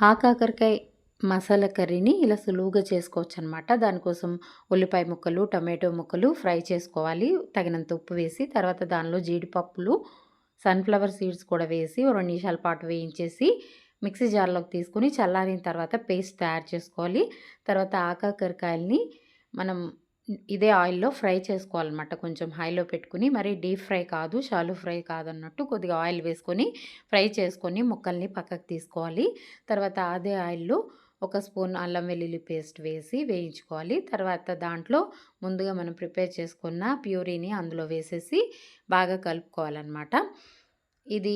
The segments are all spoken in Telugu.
ఆకాకరకాయ మసాలా కర్రీని ఇలా సులువుగా చేసుకోవచ్చు అనమాట దానికోసం ఉల్లిపాయ ముక్కలు టమాటో ముక్కలు ఫ్రై చేసుకోవాలి. తగినంత ఉప్పు వేసి తర్వాత దానిలో జీడిపప్పులు సన్ఫ్లవర్ సీడ్స్ కూడా వేసి రెండు నిమిషాల పాటు వేయించేసి మిక్సీ జార్లోకి తీసుకుని చల్లారిన తర్వాత పేస్ట్ తయారు చేసుకోవాలి. తర్వాత ఆకాకరకాయల్ని మనం ఇదే ఆయిల్లో ఫ్రై చేసుకోవాలన్నమాట. కొంచెం హైలో పెట్టుకుని మరి డీప్ ఫ్రై కాదు షాలు ఫ్రై కాదన్నట్టు కొద్దిగా ఆయిల్ వేసుకొని ఫ్రై చేసుకొని ముక్కల్ని పక్కకు తీసుకోవాలి. తర్వాత అదే ఆయిల్లో ఒక స్పూన్ అల్లం వెల్లుల్లి పేస్ట్ వేసి వేయించుకోవాలి. తర్వాత దాంట్లో ముందుగా మనం ప్రిపేర్ చేసుకున్న ప్యూరీని అందులో వేసేసి బాగా కలుపుకోవాలన్నమాట. ఇది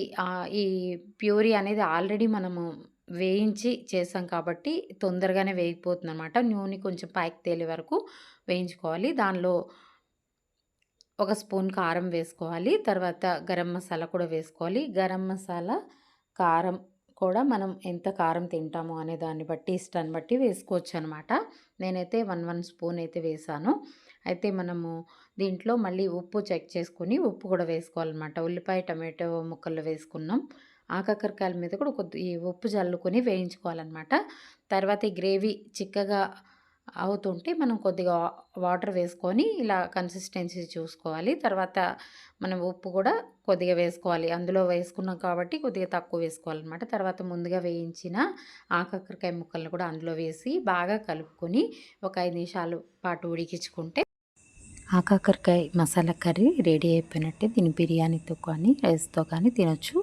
ఈ ప్యూరీ అనేది ఆల్రెడీ మనము వేయించి చేసాం కాబట్టి తొందరగానే వేగిపోతుంది అనమాట నూనె కొంచెం పైకి తేలే వరకు వేయించుకోవాలి. దానిలో ఒక స్పూన్ కారం వేసుకోవాలి. తర్వాత గరం మసాలా కూడా వేసుకోవాలి. గరం మసాలా కారం కూడా మనం ఎంత కారం తింటామో అనే దాన్ని బట్టి ఇష్టాన్ని బట్టి వేసుకోవచ్చు అనమాట నేనైతే వన్ వన్ స్పూన్ అయితే వేసాను. అయితే మనము దీంట్లో మళ్ళీ ఉప్పు చెక్ చేసుకొని ఉప్పు కూడా వేసుకోవాలన్నమాట. ఉల్లిపాయ టమాటో ముక్కలు వేసుకున్నాం. ఆకాకరకాయల మీద కూడా కొద్ది ఈ ఉప్పు చల్లుకొని వేయించుకోవాలన్నమాట. తర్వాత ఈ గ్రేవీ చిక్కగా అవుతుంటే మనం కొద్దిగా వాటర్ వేసుకొని ఇలా కన్సిస్టెన్సీ చూసుకోవాలి. తర్వాత మనం ఉప్పు కూడా కొద్దిగా వేసుకోవాలి. అందులో వేసుకున్నాం కాబట్టి కొద్దిగా తక్కువ వేసుకోవాలన్నమాట. తర్వాత ముందుగా వేయించిన ఆకాకరకాయ ముక్కలను కూడా అందులో వేసి బాగా కలుపుకొని ఒక ఐదు నిమిషాలు పాటు ఉడికించుకుంటే ఆకాకరకాయ మసాలా కర్రీ రెడీ అయిపోయినట్టే. దీని బిర్యానీతో కానీ రైస్తో కానీ తినొచ్చు.